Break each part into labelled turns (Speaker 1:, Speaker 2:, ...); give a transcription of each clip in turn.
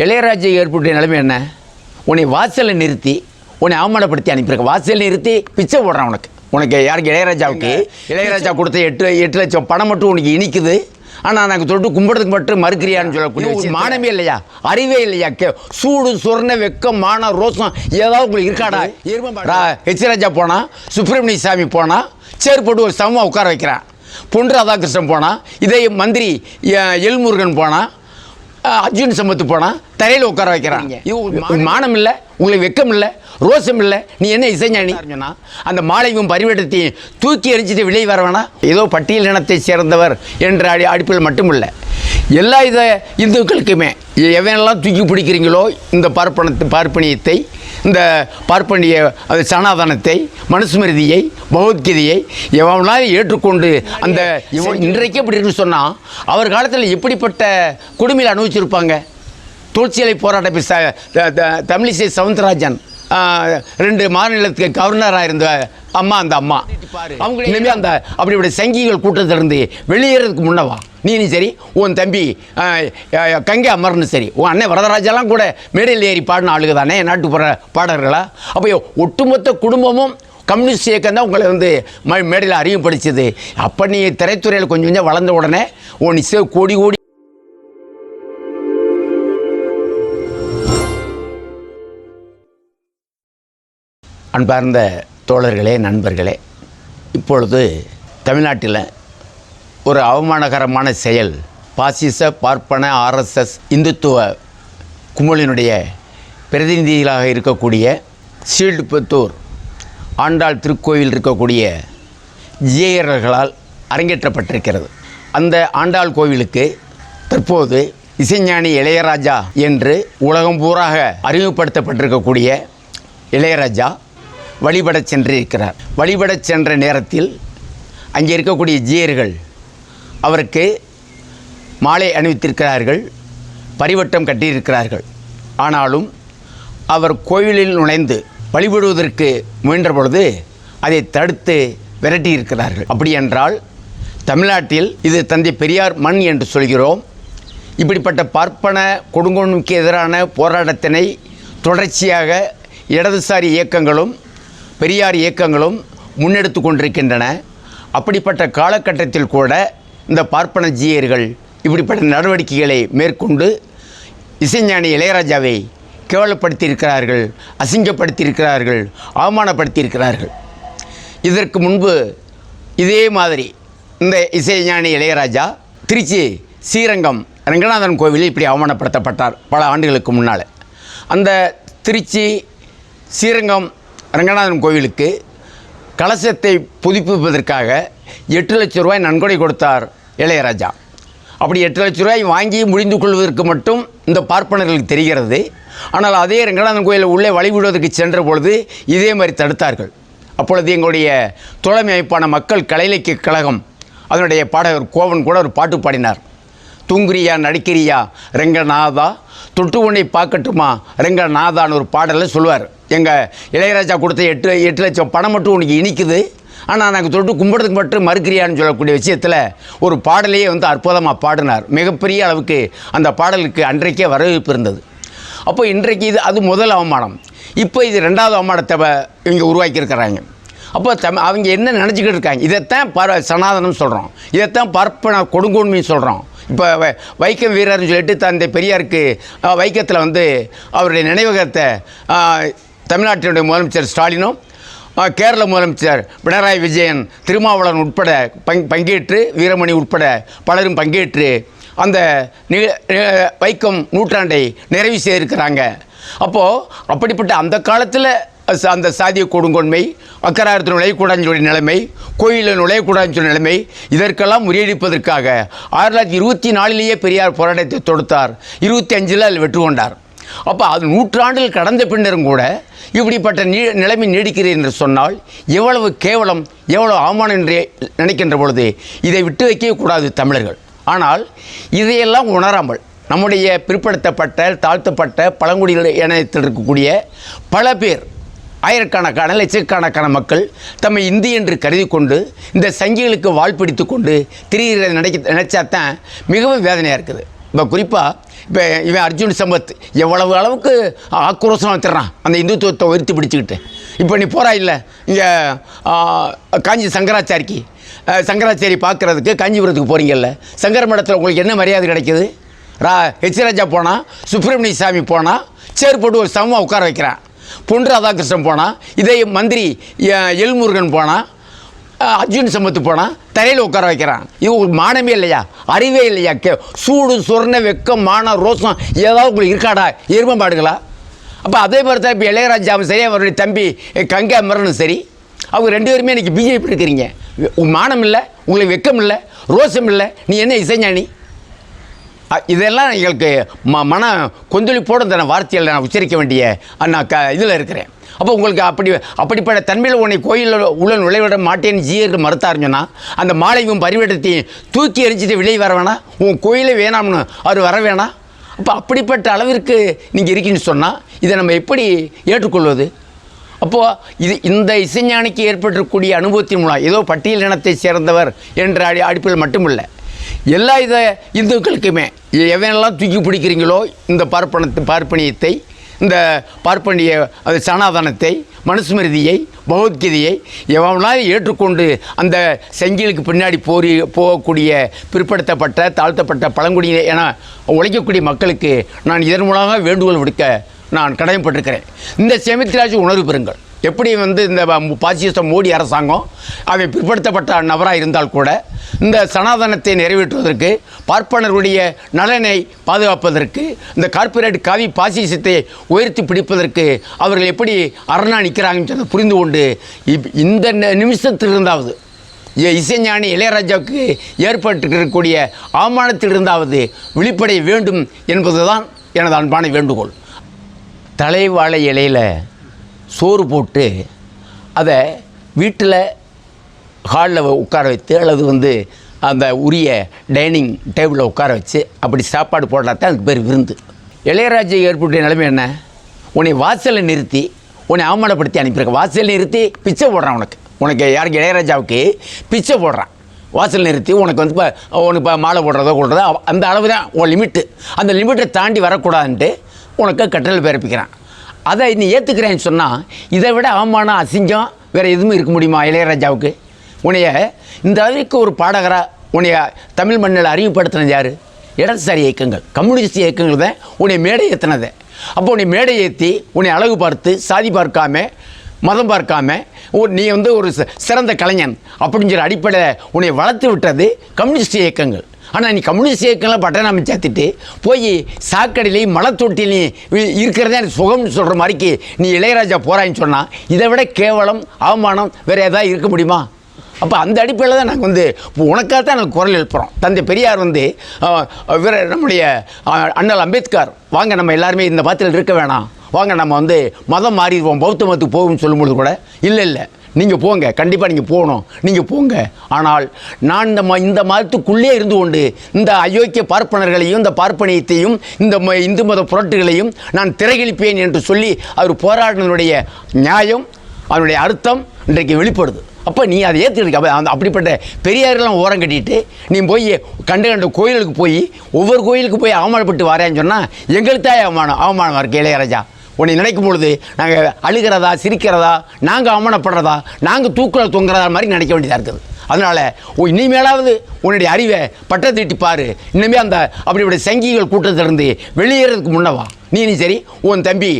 Speaker 1: இளையராஜா ஏற்பட்ட நிலைமை என்ன? உன்னை வாசலில் நிறுத்தி உன்னை அவமானப்படுத்தி அனுப்பியிருக்க. வாசலில் நிறுத்தி பிச்சை போடுறான் உனக்கு. உனக்கு யாருக்கு? இளையராஜாவுக்கு. இளையராஜா கொடுத்த எட்டு எட்டு லட்சம் பணம் மட்டும் உனக்கு இனிக்குது. ஆனால் நாங்கள் தொட்டு கும்பிடுறதுக்கு மட்டும் மறுக்கிறியான்னு சொல்லக்கூடிய ஒரு மானமே இல்லையா? அறிவே இல்லையா? கே- சூடு சொர்ண வெக்கம் மானம் ரோசம் ஏதாவது உங்களுக்கு இருக்காடா? ஹெச் ராஜா போனா சுப்பிரமணிய சாமி போனா சேர் போட்டு ஒரு சமமாக உட்கார வைக்கிறான். பொன் ராதாகிருஷ்ணன் போனா இதே மந்திரி எல்முருகன் போனா அஹ், அர்ஜுன் சம்பத்து போனா தரையில் உட்கார உங்களுக்கு மானம் இல்லை உங்களுக்கு வெக்கம் இல்லை ரோசம் இல்லை நீ என்ன இசைஞானி? அந்த மாலையும் பரிவட்டத்தையும் தூக்கி எரிஞ்சிட்டு வெளியே வர வேணாம். ஏதோ பட்டியல் இனத்தை சேர்ந்தவர் என்ற அடி அடிப்பில் மட்டுமில்லை எல்லா இத இந்துக்களுக்குமே. எவனெல்லாம் தூக்கி பிடிக்கிறீங்களோ இந்த பார்ப்பனத்தை பார்ப்பனியத்தை இந்த பார்ப்பனிய அது சனாதனத்தை மனுஸ்மிருதியை பகவத்கீதையை எவனாலும் ஏற்றுக்கொண்டு அந்த இவன் இன்றைக்கு எப்படி இருக்குன்னு சொன்னால் அவர் காலத்தில் எப்படிப்பட்ட கொடுமையில் அனுபவிச்சிருப்பாங்க? தொழிற்சிலை போராட்ட தமிழிசை சவுந்தரராஜன் ரெண்டு மாநிலத்துக்கு கவர்னராக இருந்த அம்மா அந்த அம்மா. அவங்க இனிமேல் அந்த அப்படிப்பட்ட சங்கிகள் கூட்டத்திலிருந்து வெளியேறதுக்கு முன்னவா? நீனும் சரி உன் தம்பி கங்கை அமர்னு சரி உன் அண்ணன் வரதராஜெல்லாம் கூட மேடையில் ஏறி பாடின ஆளுக தானே நாட்டுப்புற பாடல்களா அப்போ ஒட்டுமொத்த குடும்பமும் கம்யூனிஸ்ட் இயக்கம் தான் உங்களை வந்து ம மேடையில் அறிமுகப்படுத்தியது. அப்போ நீ திரைத்துறையில் கொஞ்சம் கொஞ்சம் வளர்ந்த உடனே உன் இசை கோடி கோடி அன்பார்ந்த தோழர்களே நண்பர்களே இப்பொழுது தமிழ்நாட்டில் ஒரு அவமானகரமான செயல். பாசிச பார்ப்பன ஆர்எஸ்எஸ் இந்துத்துவ கும்பலினுடைய பிரதிநிதிகளாக இருக்கக்கூடிய சீல்டுபுத்தூர் ஆண்டாள் திருக்கோயில் இருக்கக்கூடிய ஜியர்களால் அரங்கேற்றப்பட்டிருக்கிறது. அந்த ஆண்டாள் கோவிலுக்கு தற்போது இசைஞானி இளையராஜா என்று உலகம் பூராக அறிமுகப்படுத்தப்பட்டிருக்கக்கூடிய இளையராஜா வழிபடச் சென்றிருக்கிறார். வழிபடச் சென்ற நேரத்தில் அங்கே இருக்கக்கூடிய ஜீயர்கள் அவருக்கு மாலை அணிவித்திருக்கிறார்கள் பரிவட்டம் கட்டியிருக்கிறார்கள். ஆனாலும் அவர் கோவிலில் நுழைந்து வழிபடுவதற்கு முயன்ற பொழுது அதை தடுத்து விரட்டியிருக்கிறார்கள். அப்படியென்றால் தமிழ்நாட்டில் இது தந்தை பெரியார் மண் என்று சொல்கிறோம். இப்படிப்பட்ட பார்ப்பன கொடுங்கோனுக்கு எதிரான போராட்டத்தினை தொடர்ச்சியாக இடதுசாரி இயக்கங்களும் பெரியார் இயக்கங்களும் முன்னெடுத்து கொண்டிருக்கின்றன. அப்படிப்பட்ட காலகட்டத்தில் கூட இந்த பார்ப்பன ஜீயர்கள் இப்படிப்பட்ட நடவடிக்கைகளை மேற்கொண்டு இசைஞானி இளையராஜாவை கேவலப்படுத்தியிருக்கிறார்கள் அசிங்கப்படுத்தியிருக்கிறார்கள் அவமானப்படுத்தியிருக்கிறார்கள். இதற்கு முன்பு இதே மாதிரி இந்த இசைஞானி இளையராஜா திருச்சி ஸ்ரீரங்கம் ரங்கநாதன் கோவிலில் இப்படி அவமானப்படுத்தப்பட்டார் பல ஆண்டுகளுக்கு முன்னால். அந்த திருச்சி ஸ்ரீரங்கம் ரங்கநாதன் கோவிலுக்கு கலசத்தை புதுப்பிப்பதற்காக எட்டு லட்ச ரூபாய் நன்கொடை கொடுத்தார் இளையராஜா. அப்படி எட்டு லட்ச ரூபாய் வாங்கி முடிந்து கொள்வதற்கு மட்டும் இந்த பார்ப்பனர்களுக்கு தெரிகிறது. ஆனால் அதே ரங்கநாதன் கோயிலில் உள்ளே வழிவிடுவதற்கு சென்ற பொழுது இதே மாதிரி தடுத்தார்கள். அப்பொழுது எங்களுடைய தோழமை அமைப்பான மக்கள் கலைலக்கிய கழகம் அதனுடைய பாடகர் கோவன் கூட ஒரு பாட்டு பாடினார். தூங்குறியா நடிக்கிறியா ரெங்கநாதா? தொட்டு உன்னை பார்க்கட்டுமா ரெங்கநாதான்னு ஒரு பாடலில் சொல்லுவார். எங்கள் இளையராஜா கொடுத்த எட்டு எட்டு லட்சம் பணம் மட்டும் உனக்கு இனிக்குது. ஆனால் நாங்கள் தொட்டு கும்பிடுறதுக்கு மட்டும் மறுக்கிறியான்னு சொல்லக்கூடிய விஷயத்தில் ஒரு பாடலையே வந்து அற்புதமாக பாடினார். மிகப்பெரிய அளவுக்கு அந்த பாடலுக்கு அன்றைக்கே வரவேற்பு இருந்தது. அப்போ இன்றைக்கு இது அது முதல் அவமானம். இப்போ இது ரெண்டாவது அவமானத்தை இவங்க உருவாக்கியிருக்கிறாங்க. அப்போ தம் அவங்க என்ன நினச்சிக்கிட்டு இருக்காங்க? இதைத்தான் பர சனாதனம் சொல்கிறோம் இதைத்தான் பார்ப்பன கொடுங்கோன்மையும் சொல்கிறோம் இப்போ வ- வைக்கம் வீரர்னு சொல்லிட்டு தந்தை பெரியாருக்கு வைக்கத்தில் வந்து அவருடைய நினைவகத்தை தமிழ்நாட்டினுடைய முதலமைச்சர் ஸ்டாலினும் கேரள முதலமைச்சர் பினராயி விஜயன் திருமாவளவன் உட்பட பங் பங்கேற்று வீரமணி உட்பட பலரும் பங்கேற்று அந்த வைக்கம் நூற்றாண்டை நிறைவு செய்திருக்கிறாங்க. அப்போது அப்படிப்பட்ட அந்த காலத்தில் ச- அந்த சாதிய கொடுங்கொன்மை அக்கராரத்தில் நுழையக்கூடாதுன்னு சொல்லி நிலைமை கோயிலில் நுழையக்கூடாதுன்னு சொல்லி நிலைமை இதற்கெல்லாம் முறியடிப்பதற்காக ஆயிரத்தி தொள்ளாயிரத்தி இருபத்தி நாலிலேயே பெரியார் போராட்டத்தை தொடுத்தார். இருபத்தி அஞ்சில் அதில் வெற்றி கொண்டார். அப்போ அது நூற்றாண்டில் கடந்த பின்னரும் கூட இப்படிப்பட்ட நீ நிலைமை நீடிக்கிறது என்று சொன்னால் எவ்வளவு கேவலம் எவ்வளவு அவமானம் என்று நினைக்கின்ற பொழுது இதை விட்டு வைக்கவே கூடாது தமிழர்கள். ஆனால் இதையெல்லாம் உணராமல் நம்முடைய பிற்படுத்தப்பட்ட தாழ்த்தப்பட்ட பழங்குடியினர் இணையத்தில் இருக்கக்கூடிய பல பேர் ஆயிரக்கணக்கான லட்சக்கணக்கான மக்கள் தம்மை இந்தி என்று கருதி கொண்டு இந்த சங்கிகளுக்கு வால் பிடித்து கொண்டு திரிகிறத நினைக்க நினைச்சாதான் மிகவும் வேதனையாக இருக்குது. இப்போ குறிப்பாக இப்போ இவன் அர்ஜுன் சம்பத் எவ்வளவு அளவுக்கு ஆக்ரோஷம் வச்சிடறான் அந்த இந்துத்துவத்தை உயர்த்தி பிடிச்சிக்கிட்டு. இப்போ நீ போகிறா இல்லை? இங்கே காஞ்சி சங்கராச்சாரிக்கு. சங்கராச்சாரி பார்க்குறதுக்கு காஞ்சிபுரத்துக்கு போகிறீங்கல்ல சங்கர மடத்தில் உங்களுக்கு என்ன மரியாதை கிடைக்கிது? ரா ஹெச் ராஜா போனால் சுப்பிரமணிய சாமி போனால் சேர் போட்டு ஒரு சமமாக உட்கார வைக்கிறான். பொன் ராதாகிருஷ்ணன் போனால் இதே மந்திரி எல்முருகன் போனால் அர்ஜுன் சம்பத்து போனால் தரையில் உட்கார வைக்கிறான். இது உங்களுக்கு மானமே இல்லையா? அறிவே இல்லையா? கே சூடு சொர்ண வெக்கம் மானம் ரோசம் ஏதாவது உங்களுக்கு இருக்காடா? எரும அப்போ அதே மாதிரி தான் இப்போ இளையராஜாவும் சரி அவருடைய தம்பி கங்கா மரணம் சரி அவங்க ரெண்டு பேருமே இன்றைக்கி பிஜேபி இருக்கிறீங்க உன் மானம் இல்லை உங்களுக்கு வெக்கம் இல்லை ரோசம் இல்லை நீ என்ன இசைஞானி? இதெல்லாம் எங்களுக்கு ம மன கொந்தளிப்போடு இந்த வார்த்தையில் நான் உச்சரிக்க வேண்டிய நான் க இதில் இருக்கிறேன். அப்போ உங்களுக்கு அப்படி அப்படிப்பட்ட தன்மையில் உன்னை கோயிலில் உள்ள நுழைவிட மாட்டேன்னு ஜீயருக்கு மறுத்தாருன்னு சொன்னால் அந்த மாலையும் பரிவட்டத்தையும் தூக்கி எரிஞ்சிட்டு வெளியே வர வேணாம் உன் கோயிலே வேணாம்னு அவர் வர வேணாம் அப்போ அப்படிப்பட்ட அளவிற்கு நீங்கள் இருக்கீங்கன்னு சொன்னால் இதை நம்ம எப்படி ஏற்றுக்கொள்வது? அப்போது இது இந்த இசைஞானிக்கு ஏற்பட்டிருக்கக்கூடிய அனுபவத்தின் மூலம் ஏதோ பட்டியல் இனத்தை சேர்ந்தவர் என்ற அடி அடிப்பில் மட்டுமில்லை. எல்லா இத இந்துக்களுக்குமே. எவனெல்லாம் தூக்கி பிடிக்கிறீங்களோ இந்த பார்ப்பனத்து பார்ப்பனியத்தை இந்த பார்ப்பனிய அது சனாதனத்தை மனுஸ்மிருதியை பகவத்கீதையை எவனால் ஏற்றுக்கொண்டு அந்த செங்கிலுக்கு பின்னாடி போரி போகக்கூடிய பிற்படுத்தப்பட்ட தாழ்த்தப்பட்ட பழங்குடியின என உழைக்கக்கூடிய மக்களுக்கு நான் இதன் மூலமாக வேண்டுகோள் விடுக்க நான் கடமைப்பட்டிருக்கிறேன். இந்த சேமித்திராஜ் உணர்வு பெறுங்கள். எப்படி வந்து இந்த பாசிஸ்ட மோடி அரசாங்கம் அவை பிற்படுத்தப்பட்ட நபராக இருந்தால் கூட இந்த சனாதனத்தை நிறைவேற்றுவதற்கு பார்ப்பனருடைய நலனை பாதுகாப்பதற்கு இந்த கார்ப்பரேட் காவி பாசிசத்தை உயர்த்தி பிடிப்பதற்கு அவர்கள் எப்படி அரணா நிற்கிறாங்கன்னு புரிந்து கொண்டு இப் இந்த நி- நிமிஷத்திலிருந்தாவது இசைஞானி இளையராஜாவுக்கு ஏற்பட்டிருக்கக்கூடிய அவமானத்திலிருந்தாவது வெளிப்படைய வேண்டும் என்பதுதான் எனது அன்பான வேண்டுகோள். தலைவாழை இலையில் சோறு போட்டு அதை வீட்டில் ஹாலில் உட்கார வைத்து அல்லது வந்து அந்த உரிய டைனிங் டேபிளில் உட்கார வச்சு அப்படி சாப்பாடு போடுறா தான் அதுக்கு பேர் விருந்து. இளையராஜா ஏற்பட்ட நிலைமை என்ன? உன்னை வாசலை நிறுத்தி உன்னை அவமானப்படுத்தி அனுப்பியிருக்க. வாசலை நிறுத்தி பிச்சை போடுறான் உனக்கு. உனக்கு யாருக்கு? இளையராஜாவுக்கு பிச்சை போடுறான். வாசல் நிறுத்தி உனக்கு வந்து இப்போ உனக்கு இப்போ மாலை போடுறதோ கொள்றதோ அவ- அந்த அளவு தான் உன் லிமிட்டு. அந்த லிமிட்டை தாண்டி வரக்கூடாதுன்ட்டு உனக்கு கட்டளை பிறப்பிக்கிறான் அதை நீ ஏற்றுக்கிறேன்னு சொன்னால் இதை விட அவமானம் அசிங்கம் வேறு எதுவும் இருக்க முடியுமா இளையராஜாவுக்கு? உன்னைய இந்த அளவுக்கு ஒரு பாடகராக உன்னைய தமிழ் மண்ணில் அறிவுப்படுத்தினது யார்? இடதுசாரி இயக்கங்கள் கம்யூனிஸ்ட் இயக்கங்கள் தான் உன்னை மேடை ஏற்றினது அப்போ உன்னை மேடை ஏற்றி உன்னை அழகு பார்த்து சாதி பார்க்காம மதம் பார்க்காம ஒரு நீ வந்து ஒரு சிறந்த கலைஞன் அப்படிங்கிற அடிப்படையில் உன்னை வளர்த்து விட்டது கம்யூனிஸ்ட் இயக்கங்கள். ஆனால் நீ கம்யூனிஸ்ட் இயக்கங்களை பட்டணம் சேர்த்துட்டு போய் சாக்கடையிலையும் மலத்தொட்டிலையும் இருக்கிறதே எனக்கு சுகம்னு சொல்கிற மாதிரிக்கு நீ இளையராஜா போகிறான்னு சொன்னால் இதை விட கேவலம் அவமானம் வேறு எதாவது இருக்க முடியுமா? அப்போ அந்த அடிப்படையில் தான் நாங்கள் வந்து இப்போ உனக்காக தான் நாங்கள் குரல் எழுப்புகிறோம் தந்தை பெரியார் வந்து இவர் நம்முடைய அண்ணல் அம்பேத்கர் வாங்க நம்ம எல்லாருமே இந்த பாத்தியில் இருக்க வேணாம். வாங்க நம்ம வந்து மதம் மாறிடுவோம் பௌத்த மதத்துக்கு போகும்னு சொல்லும்பொழுது கூட. இல்லை இல்லை. நீங்கள் போங்க கண்டிப்பாக நீங்கள் போகணும். நீங்கள் போங்க. ஆனால் நான் இந்த ம இந்த மதத்துக்குள்ளே இருந்து கொண்டு இந்த அயோக்கிய பார்ப்பனர்களையும் இந்த பார்ப்பனியத்தையும் இந்த ம இந்து மத புரட்டுகளையும் நான் திரைகளிப்பேன் என்று சொல்லி அவர் போராடினுடைய நியாயம் அதனுடைய அர்த்தம் இன்றைக்கு வெளிப்படுது. அப்போ நீ அதை ஏற்றுக்கிட்டு அப்போ அந்த அப்படிப்பட்ட பெரியாரெல்லாம் ஓரம் கட்டிட்டு நீ போய் கண்ட கண்ட கோயிலுக்கு போய் ஒவ்வொரு கோயிலுக்கு போய் அவமானப்பட்டு வரேன்னு சொன்னால் எங்களுக்கு தான் அவமானம்? அவமானம் இருக்கு இளையராஜா உன்னை நினைக்கும் பொழுது நாங்கள் அழுகிறதா சிரிக்கிறதா நாங்கள் அவமானப்படுறதா நாங்கள் தூக்கில் தொங்குறதா மாதிரி நினைக்க வேண்டியதாக இருக்குது. அதனால் இனிமேலாவது உன்னுடைய அறிவை பட்டை தீட்டி பாரு. இனிமே அந்த அப்படிப்பட்ட சங்கிகள் கூட்டத்திலிருந்து வெளியேறதுக்கு முன்னவா நீனும் சரி உன் தம்பி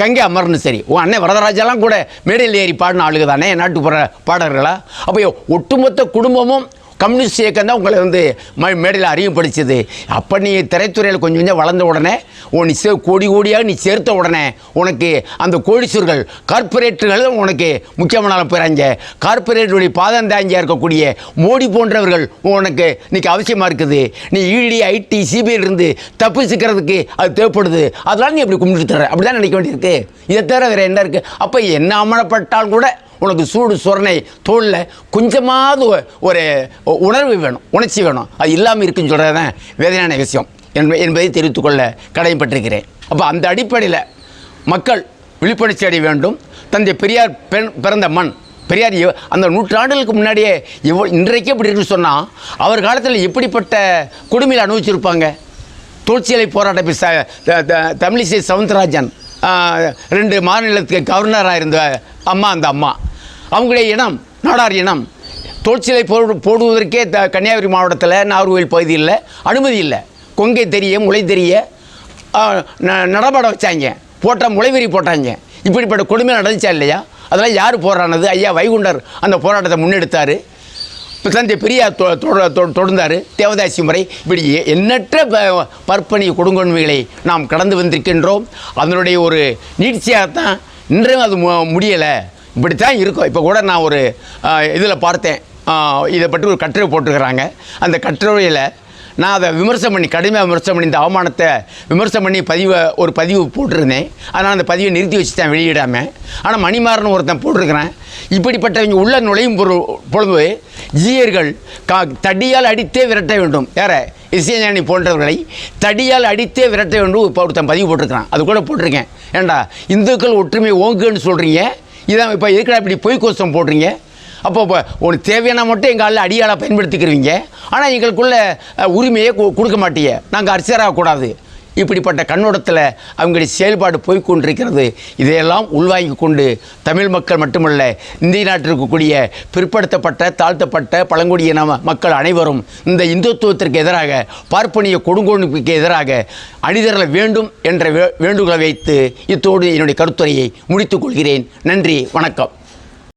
Speaker 1: கங்கை அமர்னு சரி. உன் அண்ணன் வரதராஜெல்லாம் கூட மேடையில் ஏறி பாடின ஆளுக தானே நாட்டுப்புற பாடகர்களா? அப்போ ஒட்டுமொத்த குடும்பமும் கம்யூனிஸ்ட் இயக்கம் தான் உங்களை வந்து ம மேடையில் அறிமுகப்படுத்தியது. அப்போ நீ திரைத்துறையில் கொஞ்சம் கொஞ்சம் வளர்ந்த உடனே உன் நீ சே கோடி கோடியாக நீ சேர்த்த உடனே உனக்கு அந்த கோடிசூர்கள் கார்பரேட்டுகள் உனக்கு முக்கியமான போகிறாங்க கார்பரேட்டுடைய பாதம் தாங்கியாக இருக்கக்கூடிய மோடி போன்றவர்கள் உனக்கு இன்றைக்கி அவசியமாக இருக்குது. நீ இடி ஐடி சிபிஐலேருந்து தப்பிச்சுக்கிறதுக்கு அது தேவைப்படுது. அதெல்லாம் நீ அப்படி கும்பிட்டு தர அப்படி தான் நினைக்க வேண்டியிருக்கு. இதை தவிர வேறு என்ன இருக்குது அப்போ என்ன அமலப்பட்டாலும் கூட உனக்கு சூடு சொரணை தோளில் கொஞ்சமாவது ஒரு உணர்வு வேணும் உணர்ச்சி வேணும். அது இல்லாமல் இருக்குன்னு சொல்கிறது தான் வேதனையான விஷயம். என்ப- என்பதை தெரிவித்துக்கொள்ள கடமைப்பட்டிருக்கிறேன். அப்போ அந்த அடிப்படையில் மக்கள் விழிப்புணர்ச்சி அடைய வேண்டும். தந்தை பெரியார் பெண் பிறந்த மண். பெரியார் அந்த நூற்றாண்டுகளுக்கு முன்னாடியே எவ்வளோ இன்றைக்கே இப்படி இருக்குன்னு சொன்னால் அவர் காலத்தில் எப்படிப்பட்ட கொடுமையில் அனுபவிச்சிருப்பாங்க? தொழிற்சியலை போராட்ட த- தமிழிசை சவுந்தரராஜன் ரெண்டு மாநிலத்துக்கு கவர்னராக இருந்த அம்மா அந்த அம்மா. அவங்களுடைய இனம் நாடார் இனம். தொழிற்சிலை போடு போடுவதற்கே த கன்னியாகுமரி மாவட்டத்தில் நாகர்கோவில் பகுதியில் அனுமதி இல்லை. கொங்கை தெரிய முளை தெரிய ந- நடமாட வச்சாங்க. போட்ட முளைவெறி போட்டாங்க. இப்படிப்பட்ட கொடுமை நடந்துச்சா இல்லையா? அதெல்லாம் யார் போராடினது? ஐயா வைகுண்டர் அந்த போராட்டத்தை முன்னெடுத்தார். தந்தை பெரியார் தொ- தொ- தொடர்ந்தார். தேவதாசி முறை. இப்படி எண்ணற்ற ப- பற்பணி கொடுங்கொன்மைகளை நாம் கடந்து வந்திருக்கின்றோம். அதனுடைய ஒரு நீட்சியாகத்தான் இன்றையும் அது மு- முடியலை. இப்படித்தான் இருக்கும். இப்போ கூட நான் ஒரு இதில் பார்த்தேன். இதை பற்றி ஒரு கட்டுரை போட்டுக்கிறாங்க அந்த கட்டுரையில் நான் அதை விமர்சனம் பண்ணி கடுமையாக விமர்சனம் பண்ணி இந்த அவமானத்தை விமர்சனம் பண்ணி பதிவை ஒரு பதிவு போட்டிருந்தேன். அதனால் அந்த பதிவை நிறுத்தி வச்சுட்டேன் வெளியிடாமல் ஆனால் மணிமாறன் ஒருத்தன் போட்டிருக்கிறேன். இப்படிப்பட்டவங்க உள்ள நுழையும் பொருள் பொழுது ஜீயர்கள் கா தடியால் அடித்தே விரட்ட வேண்டும். வேறு இசைஞானி போன்றவர்களை தடியால் அடித்தே விரட்ட வேண்டும் இப்போ ஒருத்தன் பதிவு போட்டிருக்கிறான். அது கூட போட்டிருக்கேன். ஏண்டா இந்துக்கள் ஒற்றுமை ஓங்குன்னு சொல்கிறீங்க இதான் இப்போ இருக்கிற இப்படி பொய் கோஷம் போடுறீங்க அப்போ இப்போ உனக்கு தேவையான மட்டும் எங்கள் ஆளில் அடியாளாக பயன்படுத்திக்கிறீங்க ஆனால் எங்களுக்குள்ள உரிமையை கொடுக்க மாட்டீங்க நாங்கள் அரிசராகக்கூடாது இப்படிப்பட்ட கண்ணோட்டத்தில் அவங்களுடைய செயல்பாடு போய்க்கொண்டிருக்கிறது இதையெல்லாம் உள்வாங்கி கொண்டு தமிழ் மக்கள் மட்டுமல்ல இந்திய நாட்டில் இருக்கக்கூடிய பிற்படுத்தப்பட்ட தாழ்த்தப்பட்ட பழங்குடியின மக்கள் அனைவரும் இந்த இந்துத்துவத்திற்கு எதிராக பார்ப்பனிய கொடுங்கோணுக்கு எதிராக அணிதரல வேண்டும் என்ற வே- வேண்டுகோளை வைத்து இத்தோடு என்னுடைய கருத்துரையை முடித்துக் கொள்கிறேன். நன்றி வணக்கம்.